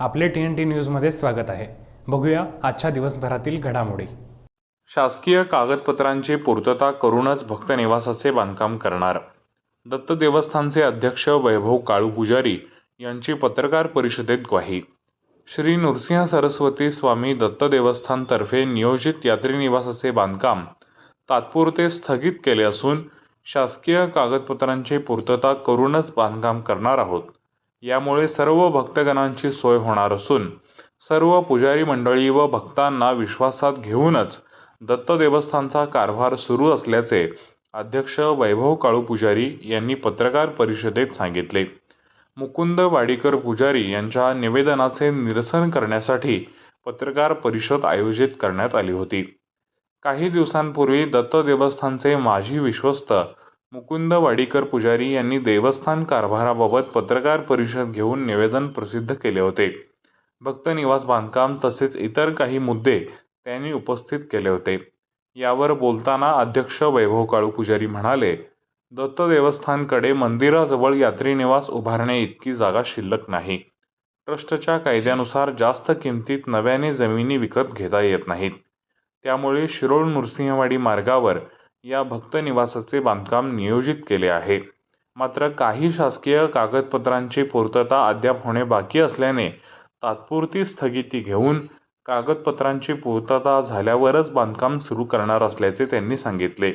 आपले T N T न्यूजमध्ये स्वागत आहे. बघूया आजच्या दिवसभरातील घडामोडी. शासकीय कागदपत्रांची पूर्तता करूनच भक्त निवासाचे बांधकाम करणार. दत्त देवस्थानचे अध्यक्ष वैभव काळू पुजारी यांची पत्रकार परिषदेत ग्वाही. श्री नृसिंह सरस्वती स्वामी दत्त देवस्थानतर्फे नियोजित यात्री निवासाचे बांधकाम तात्पुरते स्थगित केले असून शासकीय कागदपत्रांची पूर्तता करूनच बांधकाम करणार आहोत. यामुळे सर्व भक्तगणांची सोय होणार असून सर्व पुजारी मंडळी व भक्तांना विश्वासात घेऊनच दत्त देवस्थानचा कारभार सुरू असल्याचे अध्यक्ष वैभव काळू पुजारी यांनी पत्रकार परिषदेत सांगितले. मुकुंद वाडीकर पुजारी यांच्या निवेदनाचे निरसन करण्यासाठी पत्रकार परिषद आयोजित करण्यात आली होती. काही दिवसांपूर्वी दत्त देवस्थानचे माजी विश्वस्त मुकुंद वाडीकर पुजारी यांनी देवस्थान कारभाराबाबत पत्रकार परिषद घेऊन निवेदन प्रसिद्ध केले होते. भक्त निवास बांधकाम तसेच इतर काही मुद्दे त्यांनी उपस्थित केले होते. यावर बोलताना अध्यक्ष वैभव काळू पुजारी म्हणाले दत्त देवस्थानकडे मंदिराजवळ यात्री निवास उभारणे इतकी जागा शिल्लक नाही. ट्रस्टच्या कायद्यानुसार जास्त किमतीत नव्याने जमिनी विकत घेता येत नाहीत. त्यामुळे शिरोळ नृसिंहवाडी मार्गावर या भक्त निवासाचे बांधकाम नियोजित केले आहे. मात्र काही शासकीय कागदपत्रांची पूर्तता अद्याप होणे बाकी असल्याने तात्पुरती स्थगिती घेऊन कागदपत्रांची पूर्तता झाल्यावरच बांधकाम सुरू करणार असल्याचे त्यांनी सांगितले.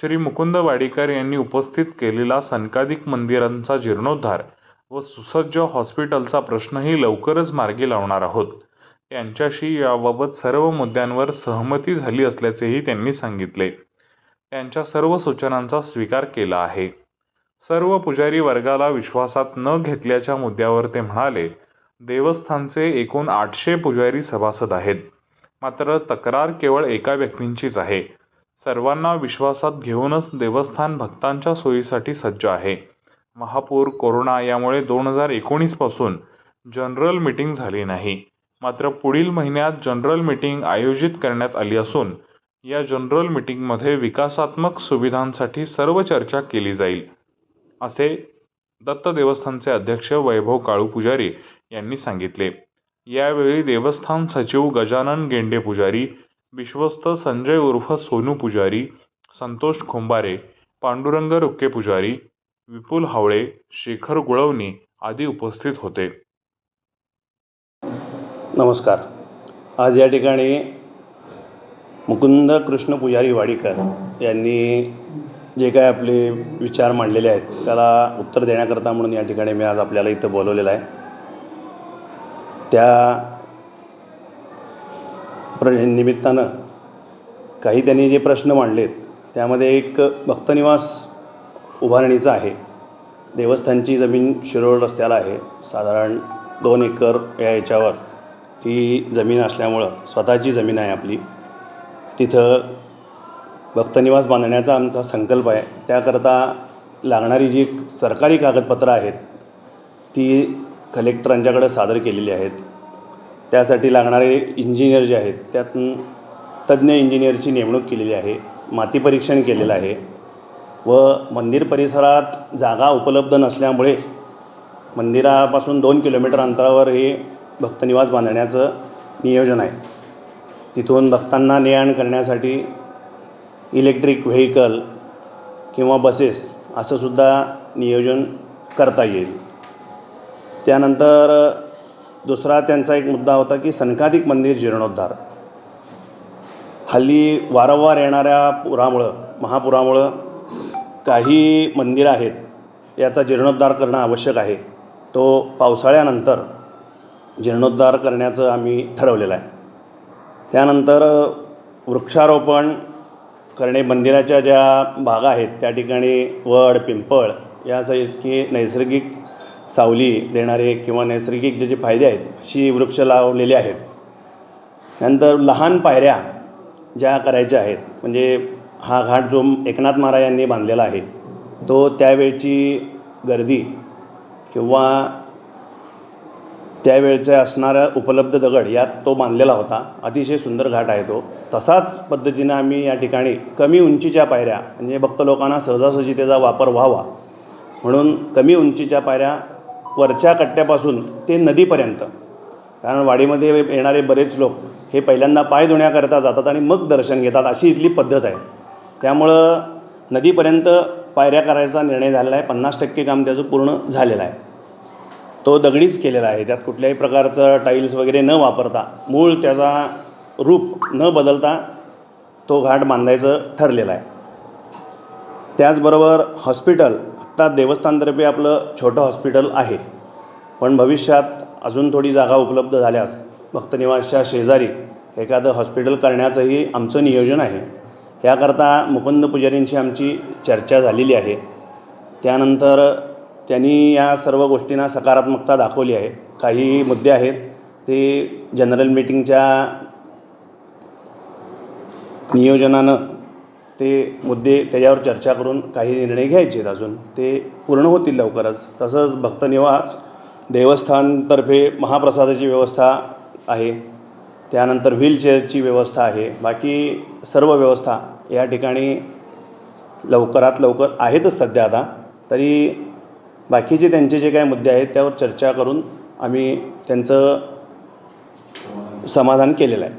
श्री मुकुंद वाडीकर यांनी उपस्थित केलेला सनकादिक मंदिरांचा जीर्णोद्धार व सुसज्ज हॉस्पिटलचा प्रश्नही लवकरच मार्गी लावणार आहोत. त्यांच्याशी याबाबत सर्व मुद्द्यांवर सहमती झाली असल्याचेही त्यांनी सांगितले. त्यांच्या सर्व सूचनांचा स्वीकार केला आहे. सर्व पुजारी वर्गाला विश्वासात न घेतल्याच्या मुद्द्यावर ते म्हणाले देवस्थानचे एकूण आठशे पुजारी सभासद आहेत. मात्र तक्रार केवळ एका व्यक्तींचीच आहे. सर्वांना विश्वासात घेऊनच देवस्थान भक्तांच्या सोयीसाठी सज्ज आहे. महापूर कोरोना यामुळे दोन हजार एकोणीसपासून जनरल मीटिंग झाली नाही. मात्र पुढील महिन्यात जनरल मीटिंग आयोजित करण्यात आली असून या जनरल मीटिंगमध्ये विकासात्मक सुविधांसाठी सर्व चर्चा केली जाईल असे दत्त देवस्थानचे अध्यक्ष वैभव काळू पुजारी यांनी सांगितले. यावेळी देवस्थान सचिव गजानन गेंडे पुजारी विश्वस्त संजय उर्फ सोनू पुजारी संतोष खोंबारे पांडुरंग रुक्के पुजारी विपुल हावळे शेखर गुळवणी आदी उपस्थित होते. नमस्कार. आज या ठिकाणी मुकुंद कृष्ण पुजारी वाडीकर यांनी जे काय आपले विचार मांडलेले आहेत त्याला उत्तर देण्याकरता म्हणून या ठिकाणी मी आज आपल्याला इथं बोलवलेलं आहे. त्या प्र निमित्तानं काही त्यांनी जे प्रश्न मांडलेत त्यामध्ये एक भक्तनिवास उभारणीचा आहे. देवस्थानची जमीन शिरोळ रस्त्याला आहे. साधारण दोन एकर या याच्यावर ती जमीन असल्यामुळं स्वतःची जमीन आहे आपली. तिथं भक्तनिवास बांधण्याचा आमचा संकल्प आहे. त्याकरता लागणारी जी सरकारी कागदपत्रं आहेत ती कलेक्टरांच्याकडे सादर केलेली आहेत. त्यासाठी लागणारे इंजिनियर जे आहेत त्यातून तज्ज्ञ इंजिनियरची नेमणूक केलेली आहे माती परीक्षण केलेलं आहे व मंदिर परिसरात जागा उपलब्ध नसल्यामुळे मंदिरापासून दोन किलोमीटर अंतरावर हे भक्तनिवास बांधण्याचं नियोजन आहे. तिथून भक्तांना ने आण करण्यासाठी इलेक्ट्रिक व्हेकल किंवा बसेस असंसुद्धा नियोजन करता येईल. त्यानंतर दुसरा त्यांचा एक मुद्दा होता की सनकाधिक मंदिर जीर्णोद्धार. हल्ली वारंवार येणाऱ्या पुरामुळं महापुरामुळं काही मंदिरं आहेत याचा जीर्णोद्धार करणं आवश्यक आहे. तो पावसाळ्यानंतर जीर्णोद्धार करण्याचं आम्ही ठरवलेलं आहे. त्यानंतर वृक्षारोपण करणे मंदिराच्या ज्या बागा आहेत त्या ठिकाणी वड पिंपळ यासारखी नैसर्गिक सावली देणारे किंवा नैसर्गिक जे जे फायदे आहेत अशी वृक्ष लावलेले आहेत. नंतर लहान पायऱ्या ज्या करायच्या आहेत म्हणजे हा घाट जो एकनाथ महाराज यांनी बांधलेला आहे तो त्यावेळची गर्दी किंवा त्यावेळच्या असणाऱ्या उपलब्ध दगड यात तो बांधलेला होता. अतिशय सुंदर घाट आहे तो. तसाच पद्धतीनं आम्ही या ठिकाणी कमी उंचीच्या पायऱ्या म्हणजे भक्त लोकांना सहजासहजी त्याचा वापर व्हावा म्हणून कमी उंचीच्या पायऱ्या वरच्या कट्ट्यापासून ते नदीपर्यंत. कारण वाडीमध्ये येणारे बरेच लोक हे पहिल्यांदा पाय धुण्याकरता जातात आणि मग दर्शन घेतात अशी इथली पद्धत आहे. त्यामुळं नदीपर्यंत पायऱ्या करायचा निर्णय झालेला आहे. पन्नास टक्के काम त्याचं पूर्ण झालेलं आहे. तो दगडीच केलेला आहे. त्यात कुठल्याही प्रकारचं टाईल्स वगैरे न वापरता मूळ त्याचा रूप न बदलता तो घाट बांधायचं ठरलेलं आहे. त्याचबरोबर हॉस्पिटल आत्ता देवस्थानतर्फे आपलं छोटं हॉस्पिटल आहे. पण भविष्यात अजून थोडी जागा उपलब्ध झाल्यास भक्तनिवासच्या शेजारी एखादं हॉस्पिटल करण्याचंही आमचं नियोजन आहे. याकरता मुकुंद पुजारींशी आमची चर्चा झालेली आहे. त्यानंतर त्यांनी या सर्व गोष्टींना सकारात्मकता दाखवली आहे. काही मुद्दे आहेत ते जनरल मीटिंगच्या नियोजनानं ते मुद्दे त्याच्यावर चर्चा करून काही निर्णय घ्यायचे आहेत अजून. ते पूर्ण होतील लवकरच. तसंच भक्तनिवास देवस्थानतर्फे महाप्रसादाची व्यवस्था आहे. त्यानंतर व्हीलचेअरची व्यवस्था आहे. बाकी सर्व व्यवस्था या ठिकाणी लवकरात लवकर आहेतच सध्या आता. तरी बाकीचे त्यांचे जे काही मुद्दे आहेत त्यावर चर्चा करून आम्ही त्यांचं समाधान केलेलं आहे.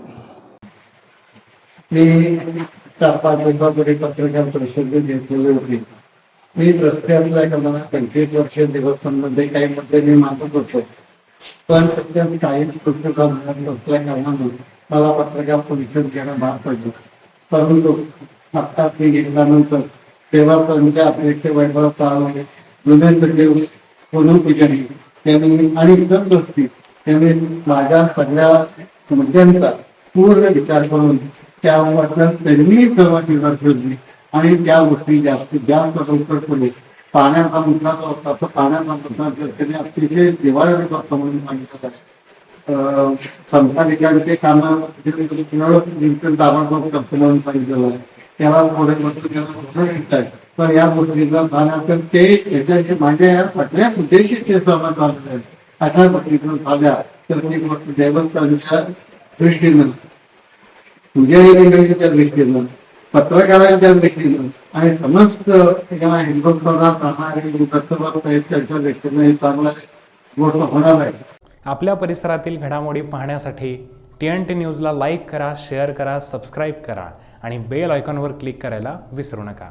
मी चार पाच दिवसापूर्वी पत्रकार परिषद घेतलेली होती. मी रस्त्यातला मला पंचवीस वर्ष देवस्थानमध्ये काही मुद्दे मी मागत होतो. पण सध्या मी काही पुस्तकं असल्या कारणाने मला पत्रकार परिषद घेणं भाग पडलं. परंतु आत्ताच मी घेतल्यानंतर तेव्हा त्यांच्या अपेक्षे वैभव साळवे जुने सचिव सोनू पुजारी त्यांनी आणि इतर गोष्टी त्यांनी माझ्या सगळ्या मुद्द्यांचा पूर्ण विचार करून त्यावर त्यांनी सुरुवातीला शोधली आणि त्या गोष्टी जास्तीत जास्त लवकर पुढे पाण्याचा मुद्दा जो होता तो पाण्याचा मुद्दा त्यांनी अतिशय दिवाळी करतो म्हणून सांगितलं आहे अं, संताधिकांचे कामं व्यवस्थित दाबादाब करतो म्हणून सांगितलेलं आहे त्याला पुढे बदल त्याला पुढे घ्यायचं आहे तर या गोष्टीचा झाल्या तर ते याच्याशी माझ्या या सगळ्या उद्देशी ते सहमत झालेले आहेत. अशा गोष्टीतून झाल्या तर ती गोष्ट देवस्थानच्या दृष्टीनं पुजारी मंडळीच्या दृष्टीनं पत्रकारांच्या दृष्टीनं आणि समस्त या हिंदुस्थानात राहणारे आहेत त्यांच्या दृष्टीनं हे गोष्ट होणार आहे. आपल्या परिसरातील घडामोडी पाहण्यासाठी टी एन टी न्यूजला लाईक करा शेअर करा सबस्क्राईब करा आणि बेल आयकॉनवर क्लिक करायला विसरू नका.